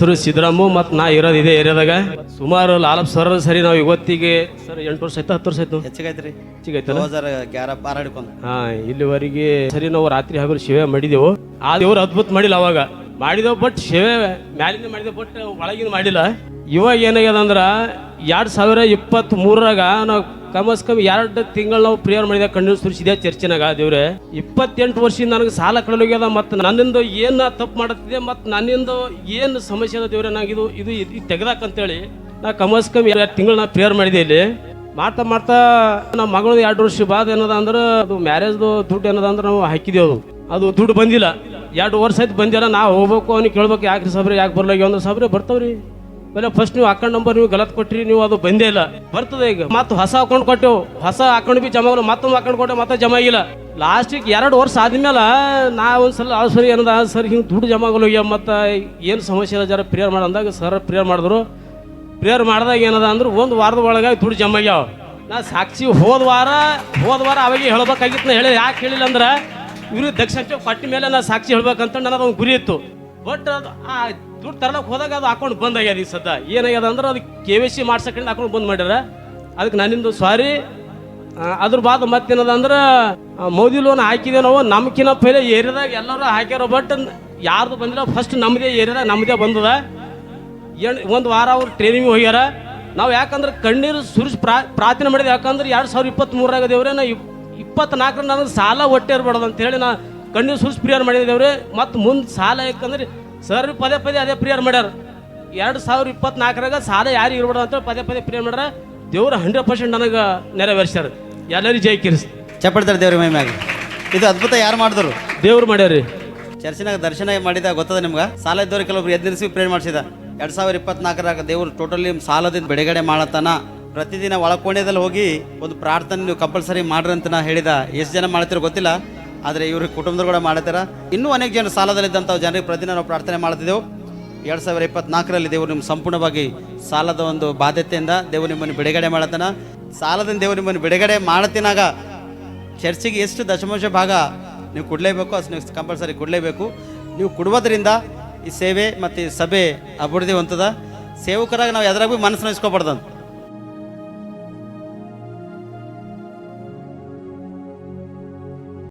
ಹೆಸರು ಸಿದ್ದರಾಮು ಮತ್ತು ನಾ ಇರೋದು ಇದೇ ಏರಿಯಾದಾಗ. ಸುಮಾರು ಲಾಲಪ್ ಸರ್ ಸರಿ ನಾವು ಇವತ್ತಿಗೆ ಸರ್ ಎಂಟು ವರ್ಷ ಆಯ್ತು ಹತ್ತು ವರ್ಷ ಆಯ್ತು? ಹೆಚ್ಚಿಗೈತ್ರಿ. ಹೆಚ್ಚಿಗೈತಲ್ಲ? ಹಾ ಇಲ್ಲಿವರೆಗೆ ಸರಿ ನಾವು ರಾತ್ರಿ ಹಗಲು ಸೇವೆ ಮಾಡಿದೆವು. ಆ ದೇವ್ರು ಅದ್ಭುತ ಮಾಡಿಲ್ಲ ಅವಾಗ. ಮಾಡಿದೆವು ಬಟ್ ಸೇವೆ ಮ್ಯಾಲಿಂದ ಮಾಡಿದೆವು ಬಟ್ ಒಳಗಿನ ಮಾಡಿಲ್ಲ. ಇವಾಗ ಏನಾಗ್ಯದ ಅಂದ್ರೆ ಎರಡ್ ಸಾವಿರ ಇಪ್ಪತ್ತ್ ಮೂರರಾಗ ನಾವು ಕಮಸ್ ಕಮ್ಮಿ ಎರಡು ತಿಂಗಳು ನಾವು ಪ್ರೇಯರ್ ಮಾಡಿದ ಕಣ್ಣು ಸುರಿಸಿದೆ ಚರ್ಚಿನಾಗ. ದೇವ್ರೆ, ಇಪ್ಪತ್ತೆಂಟು ವರ್ಷದಿಂದ ನನಗೆ ಸಾಲ ಕಡಲೋಗ್ಯದ ಮತ್ತು ನನ್ನಿಂದ ಏನು ತಪ್ಪು ಮಾಡುತ್ತಿದೆ ಮತ್ತು ನನ್ನಿಂದ ಏನು ಸಮಸ್ಯೆ ಅದ ದೇವ್ರೆ ನಂಗೆ ಇದು ಇದು ತೆಗೆದಾಕಂತೇಳಿ ನಾ ಕಮಸ್ ಕಮ್ಮಿ ಎರಡು ತಿಂಗಳು ನಾ ಪ್ರೇಯರ್ ಮಾಡಿದೆ ಇಲ್ಲಿ ಮಾಡ್ತಾ ಮಾಡ್ತಾ ನಮ್ಮ ಮಗಳು ಎರಡು ವರ್ಷ ಬಾದ ಏನದ ಅಂದ್ರೆ ಅದು ಮ್ಯಾರೇಜ್ದು ದುಡ್ಡು ಏನದ ಅಂದ್ರೆ ನಾವು ಹಾಕಿದ್ದೇವೆ ಅದು. ದುಡ್ಡು ಬಂದಿಲ್ಲ. ಎರಡು ವರ್ಷ ಆಯ್ತು ಬಂದಿಲ್ಲ. ನಾ ಹೋಗ್ಬೇಕು ಅವ್ನಿಗೆ ಕೇಳ್ಬೇಕು ಯಾಕೆ ಸಾಬ್ರಿ, ಯಾಕೆ ಬರ್ಲಾಗಿ ಅಂದ್ರೆ ಸಾಬ್ರಿ ಬರ್ತಾವ್ರಿ. ಬಲೆ ಫಸ್ಟ್ ನೀವು ಅಕೌಂಟ್ ನಂಬರ್ ನೀವು ಗಲತ್ ಕೊಟ್ಟಿರಿ ನೀವು ಅದು ಬಂದೇ ಇಲ್ಲ. ಬರ್ತದೆ ಈಗ. ಮತ್ತೆ ಹೊಸ ಅಕೌಂಟ್ ಕೊಟ್ಟೆವು ಹೊಸ ಅಕೌಂಟ್ ಬಿ ಜಮಾ ಮತ್ತೊಂದು ಅಕೌಂಟ್ ಕೊಟ್ಟೆ ಮತ್ತೆ ಜಮಾ ಆಗಿಲ್ಲ. ಲಾಸ್ಟಿಗೆ ಎರಡು ವರ್ಷ ಆದ್ಮೇಲೆ, ನಾ ಒಂದ್ಸಲ, ಆ ಸರಿ ಏನದ ಸರ್ ಹಿಂಗೆ ದುಡ್ಡು ಜಮಾ ಆಗಲ್ಲ ಮತ್ತು ಏನು ಸಮಸ್ಯೆ ಇಲ್ಲ ಜರ ಪ್ರೇಯರ್ ಮಾಡಂದಾಗ ಸರ್ ಪ್ರೇಯರ್ ಮಾಡಿದ್ರು. ಪ್ರೇಯರ್ ಮಾಡಿದಾಗ ಏನದ ಅಂದ್ರೆ, ಒಂದು ವಾರದ ಒಳಗೆ ದುಡ್ಡು ಜಮಾ ಆಗ್ಯಾವ. ನಾ ಸಾಕ್ಷಿ ಹೋದ ವಾರ ಹೋದ ವಾರ ಅವಾಗ ಹೇಳ್ಬೇಕಾಗಿತ್ತು, ನಾ ಹೇಳಿ ಯಾಕೆ ಹೇಳಿಲ್ಲ ಅಂದ್ರೆ ಇವ್ರಿಗೆ ದಕ್ಷ ಕೊಟ್ಟ ಮೇಲೆ ನಾ ಸಾಕ್ಷಿ ಹೇಳ್ಬೇಕಂತ ನನಗೆ ಒಂದು ಗುರಿ ಇತ್ತು. ಬಟ್ ಅದು ಆ ದುಡ್ಡು ತರಲಕ್ಕೆ ಹೋದಾಗ ಅದು ಅಕೌಂಟ್ ಬಂದ್ ಆಗ್ಯದ ಈ ಸದ್ದ. ಏನಾಗ್ಯದ ಅಂದ್ರೆ ಅದು ಕೆ ವಿ ಸಿ ಮಾಡ್ಸಕೊಂಡು ಅಕೌಂಟ್ ಬಂದ್ ಮಾಡ್ಯಾರ. ಅದಕ್ಕೆ ನಾನಿಂದು ಸಾರಿ ಅದ್ರ ಬಾದ್ ಮತ್ತೇನದ ಅಂದ್ರೆ ಮೋದಿ ಲೋನ್ ಹಾಕಿದೆ ನಾವು ನಮ್ಕಿನ ಪೈಲೆ ಏರಿಯಾದಾಗ ಎಲ್ಲರೂ ಹಾಕ್ಯಾರ ಬಟ್ ಯಾರ್ದು ಬಂದಿಲ್ಲ ಫಸ್ಟ್ ನಮ್ಮದೇ ಏರಿಯಾದಾಗ ನಮ್ಮದೇ ಬಂದದ. ಏನು, ಒಂದು ವಾರ ಅವ್ರು ಟ್ರೈನಿಂಗ್ ಹೋಗ್ಯಾರ. ನಾವು ಯಾಕಂದ್ರೆ ಕಣ್ಣೀರು ಸುರಿಸಿ ಪ್ರಾ, ಪ್ರಾರ್ಥನೆ ಮಾಡಿದೆ ಯಾಕಂದ್ರೆ ಎರಡು ಸಾವಿರ ಇಪ್ಪತ್ತ್ಮೂರಾಗ ದೇವ್ರೆ ನಾ ಇಪ್ ಇಪ್ಪತ್ನಾಲ್ಕರ ನನಗೆ ಸಾಲ ಹೊಟ್ಟೆ ಇರ್ಬಾರ್ದು ಅಂತೇಳಿ ನಾ ಕಣ್ಣೀರು ಸುರಿಸಿ ಪ್ರಿಯರ್ ಮಾಡಿದ್ದೇವ್ರೆ ಮತ್ತು ಮುಂದೆ ಸಾಲ ಯಾಕಂದ್ರೆ ಸರ್ ಪದೇ ಪದೇ ಅದೇ ಪ್ರಿಯರ್ ಮಾಡ್ಯಾರ. ಎರಡು ಸಾವಿರ ಇಪ್ಪತ್ನಾಲ್ಕರಾಗ ಸಾಲ ಯಾರು ಇರ್ಬಾರ್ದು ಅಂತ ಪದೇ ಪದೇ ಪ್ರಿಯರ್ ಮಾಡ್ಯಾರ. ದೇವ್ರು ಹಂಡ್ರೆಡ್ ಪರ್ಸೆಂಟ್ ನನಗೆ ನೆರವೇರಿಸ್ಯಾರ. ಎಲ್ಲರಿಗೂ ಜೈ ಕಿರಿಸ್. ಚಪ್ಪಡ್ತಾರೆ ದೇವ್ರ ಮೈ ಮ್ಯಾಗ ಇದು ಅದ್ಭುತ ಯಾರು ಮಾಡಿದ್ರು? ದೇವ್ರು ಮಾಡ್ಯಾರಿ. ಚರ್ಚಿನಾಗ ದರ್ಶನ ಮಾಡಿದ ಗೊತ್ತದ ನಿಮ್ಗೆ? ಸಾಲ ಇದ್ದವ್ರು ಕೆಲವೊಬ್ರು ಎದ್ದು ನಿಲ್ಲಿಸಿ ಪ್ರೇರ್ ಮಾಡಿಸಿದ. ಎರಡು ಸಾವಿರ ಇಪ್ಪತ್ನಾಲ್ಕರಾಗ ದೇವ್ರು ಟೋಟಲಿ ಸಾಲದಿಂದ ಬಿಡುಗಡೆ ಮಾಡತ್ತಾನ ಪ್ರತಿದಿನ ಒಳಕೋಣೆದಲ್ಲಿ ಹೋಗಿ ಒಂದು ಪ್ರಾರ್ಥನೆ ನೀವು ಕಂಪಲ್ಸರಿ ಮಾಡ್ರಿ ಅಂತ ನಾ ಹೇಳಿದ. ಎಷ್ಟು ಜನ ಮಾಡ್ತಿರೋ ಗೊತ್ತಿಲ್ಲ. ಆದರೆ ಇವ್ರ ಕುಟುಂಬದ ಕೂಡ ಮಾಡ್ತಾರ. ಇನ್ನೂ ಅನೇಕ ಜನ ಸಾಲದಲ್ಲಿದ್ದಂಥ ಜನರಿಗೆ ಪ್ರತಿದಿನ ನಾವು ಪ್ರಾರ್ಥನೆ ಮಾಡ್ತಿದ್ದೆವು. ಎರಡು ಸಾವಿರ ಇಪ್ಪತ್ನಾಲ್ಕರಲ್ಲಿ ದೇವರು ನಿಮ್ಮ ಸಂಪೂರ್ಣವಾಗಿ ಸಾಲದ ಒಂದು ಬಾಧ್ಯತೆಯಿಂದ ದೇವರು ನಿಮ್ಮನ್ನು ಬಿಡುಗಡೆ ಮಾಡತ್ತಾನ ಸಾಲದಿಂದ ದೇವರು ನಿಮ್ಮನ್ನು ಬಿಡುಗಡೆ ಮಾಡತ್ತಿನಾಗ ಚರ್ಚಿಗೆ ಎಷ್ಟು ದಶಮಾಂಶ ಭಾಗ ನೀವು ಕೊಡಲೇಬೇಕು, ಅಷ್ಟು ನೀವು ಕಂಪಲ್ಸರಿ ಕೊಡಲೇಬೇಕು. ನೀವು ಕೊಡುವುದರಿಂದ ಈ ಸೇವೆ ಮತ್ತು ಈ ಸಭೆ ಅಭಿವೃದ್ಧಿ ಹೊಂತದ ಸೇವಕರಾಗಿ ನಾವು ಎದುರಾಗ ಮನಸ್ಸು ಇಸ್ಕೊಬಾರ್ದು